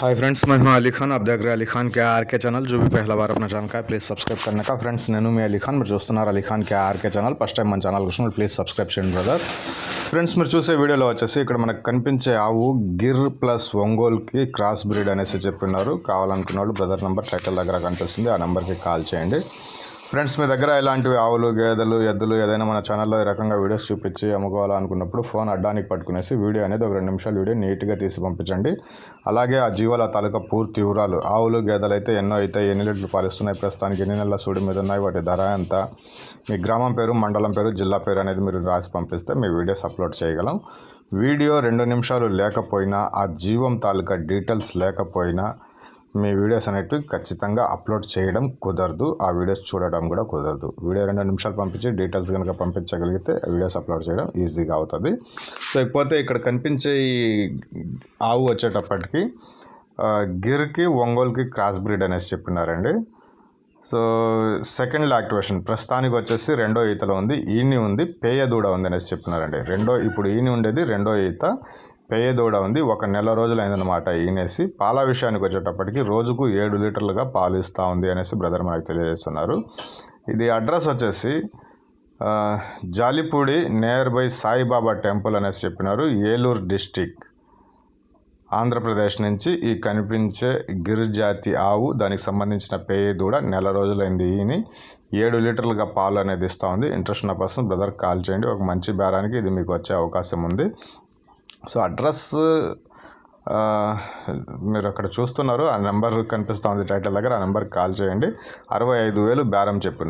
Hi friends मैं हूं अली खान आप देख रहे हैं अली खान के आर के चैनल जो भी पहला बार अपना ఛానల్ का ప్లీజ్ సబ్స్క్రైబ్ करने का ఫ్రెండ్స్ నేను మీ అలీ ఖాన్ మీరు చూస్తున్నారు Ali Khan K RK channel first time మన ఛానల్ కోసం ప్లీజ్ సబ్స్క్రైబ్ చేయండి బ్రదర్ ఫ్రెండ్స్ మీరు చూసే వీడియోలో వచ్చేసి ఇక్కడ మనకు కనిపించే ఆవు గిర్ ప్లస్ ఒంగోల్కి క్రాస్ బ్రీడ్ అనేసి చెప్పినారు కావాలనుకున్న వాళ్ళు బ్రదర్ నెంబర్ టైటిల్ దగ్గర కనిపిస్తుంది ఆ నెంబర్కి కాల్ చేయండి ఫ్రెండ్స్ మీ దగ్గర ఇలాంటివి ఆవులు గేదెలు ఎద్దులు ఏదైనా మన ఛానల్లో ఈ రకంగా వీడియోస్ చూపించి అమ్ముకోవాలనుకున్నప్పుడు ఫోన్ అడ్డానికి పట్టుకునేసి వీడియో అనేది ఒక రెండు నిమిషాలు వీడియో నీట్గా తీసి పంపించండి. అలాగే ఆ జీవాల తాలూకా పూర్తి వివరాలు ఆవులు గేదెలు అయితే ఎన్నో అయితే ఎన్ని లీటర్లు పాలిస్తున్నాయి ప్రస్తుతానికి ఎన్ని నెలల సూడి మీద ఉన్నాయి వాటి ధర ఎంత మీ గ్రామం పేరు మండలం పేరు జిల్లా పేరు అనేది మీరు రాసి పంపిస్తే మీ వీడియోస్ అప్లోడ్ చేయగలం. వీడియో రెండు నిమిషాలు లేకపోయినా ఆ జీవం తాలూకా డీటెయిల్స్ లేకపోయినా మీ వీడియోస్ అనేటివి ఖచ్చితంగా అప్లోడ్ చేయడం కుదరదు. ఆ వీడియోస్ చూడడం కూడా కుదరదు. వీడియో రెండు నిమిషాలు పంపించి డీటెయిల్స్ కనుక పంపించగలిగితే వీడియోస్ అప్లోడ్ చేయడం ఈజీగా అవుతుంది. సో ఇకపోతే ఇక్కడ కనిపించే ఈ ఆవు వచ్చేటప్పటికి గిర్కి ఒంగోలుకి క్రాస్ బ్రీడ్ అనేసి చెప్పినారండి. So second activation. ప్రస్తుతానికి వచ్చేసి రెండో ఈతలో ఉంది ఈని ఉంది పేయ దూడ ఉంది అనేసి చెప్పినారండి. రెండో ఇప్పుడు ఈని ఉండేది రెండో ఈత. పేయ దూడ ఉంది. ఒక నెల రోజులు అయిందనమాట ఈనేసి పాల విషయానికి వచ్చేటప్పటికి రోజుకు ఏడు లీటర్లుగా పాలు ఇస్తూ ఉంది అనేసి బ్రదర్ మనకు తెలియజేస్తున్నారు. ఇది అడ్రస్ వచ్చేసి Jalipudi near by Saibaba temple అనేసి చెప్పినారు. ఏలూరు డిస్టిక్. ఆంధ్రప్రదేశ్ నుంచి ఈ కనిపించే గిరిజాతి ఆవు దానికి సంబంధించిన పేయ దూడ నెల రోజులైంది ఈని ఏడు లీటర్లుగా పాలు అనేది ఇస్తూ ఉంది. ఇంట్రెస్ట్ ఉన్న పర్సన్ బ్రదర్ కాల్ చేయండి. ఒక మంచి బేరానికి ఇది మీకు వచ్చే అవకాశం ఉంది. సో అడ్రస్ ఆ, మీరు అక్కడ చూస్తున్నారు. ఆ నెంబర్ కనిపిస్తూ ఉంది టైటిల్ దగ్గర. ఆ నెంబర్కి కాల్ చేయండి. అరవై ఐదు వేలు బేరం చెప్పిన